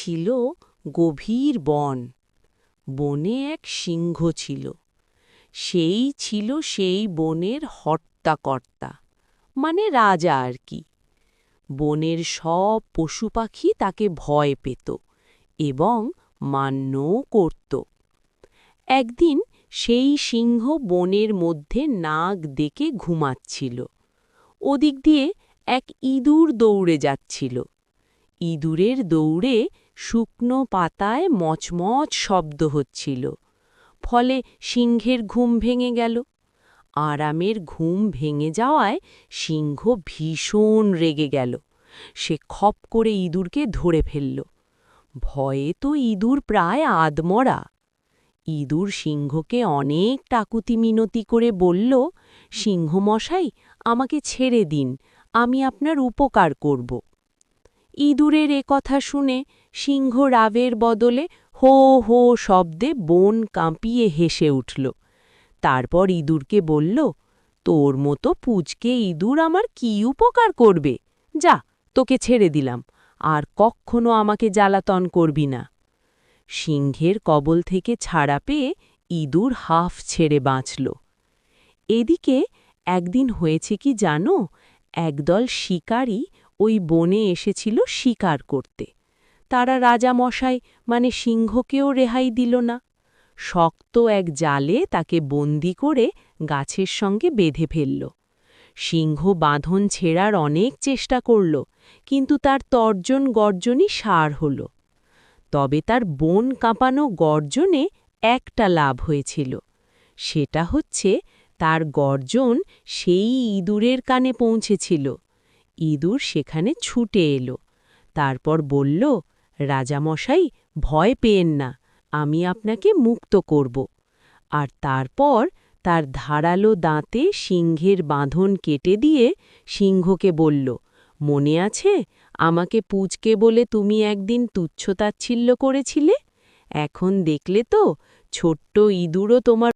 ছিল গভীর বন। বনে এক সিংহ ছিল। সেই ছিল সেই বনের হর্তাকর্তা মানে রাজা আর কি। বনের সব পশু পাখি তাকে ভয় পেত এবং মান্যও করত। একদিন সেই সিংহ বনের মধ্যে নাক ডেকে ঘুমাচ্ছিল। ওদিক দিয়ে এক ইঁদুর দৌড়ে যাচ্ছিল। ইঁদুরের দৌড়ে শুকনো পাতায় মচমচ শব্দ হচ্ছিল। ফলে সিংহের ঘুম ভেঙে গেল। আরামের ঘুম ভেঙে যাওয়ায় সিংহ ভীষণ রেগে গেল। সে খপ করে ইঁদুরকে ধরে ফেলল। ভয়ে তো ইঁদুর প্রায় আদমরা ইঁদুর সিংহকে অনেক টাকুতি মিনতি করে বলল, সিংহমশাই, আমাকে ছেড়ে দিন, আমি আপনার উপকার করব। ইঁদুরের কথা শুনে সিংহ রাবের বদলে হো হো শব্দে বন কাঁপিয়ে হেসে উঠল। তারপর ইঁদুরকে বলল, তোর মতো পুচকে ইঁদুর আমার কি উপকার করবে? যা, তোকে ছেড়ে দিলাম, আর কক্ষনো আমাকে জ্বালাতন করবি না। সিংহের কবল থেকে ছাড়া পেয়ে ইঁদুর হাফ ছেড়ে বাঁচল। এদিকে একদিন হয়েছে কি জানো, একদল শিকারী ওই বনে এসেছিল শিকার করতে। তারা রাজামশাই মানে সিংহকেও রেহাই দিল না। শক্ত এক জালে তাকে বন্দি করে গাছের সঙ্গে বেঁধে ফেলল। সিংহ বাঁধন ছেড়ার অনেক চেষ্টা করল, কিন্তু তার তর্জন গর্জনই সার হল। তবে তার বন কাঁপানো গর্জনে একটা লাভ হয়েছিল। সেটা হচ্ছে, তার গর্জন সেই ইঁদুরের কানে পৌঁছেছিল। ইঁদুর সেখানে ছুটে এলো। তারপর বলল, রাজামশাই, ভয় পেয়েন না, আমি আপনাকে মুক্ত করব। আর তারপর তার ধারালো দাঁতে সিংহের বাঁধন কেটে দিয়ে সিংহকে বলল, মনে আছে আমাকে পুচকে বলে তুমি একদিন তুচ্ছতাচ্ছিল্য করেছিলে? এখন দেখলে তো ছোট্ট ইঁদুরও তোমার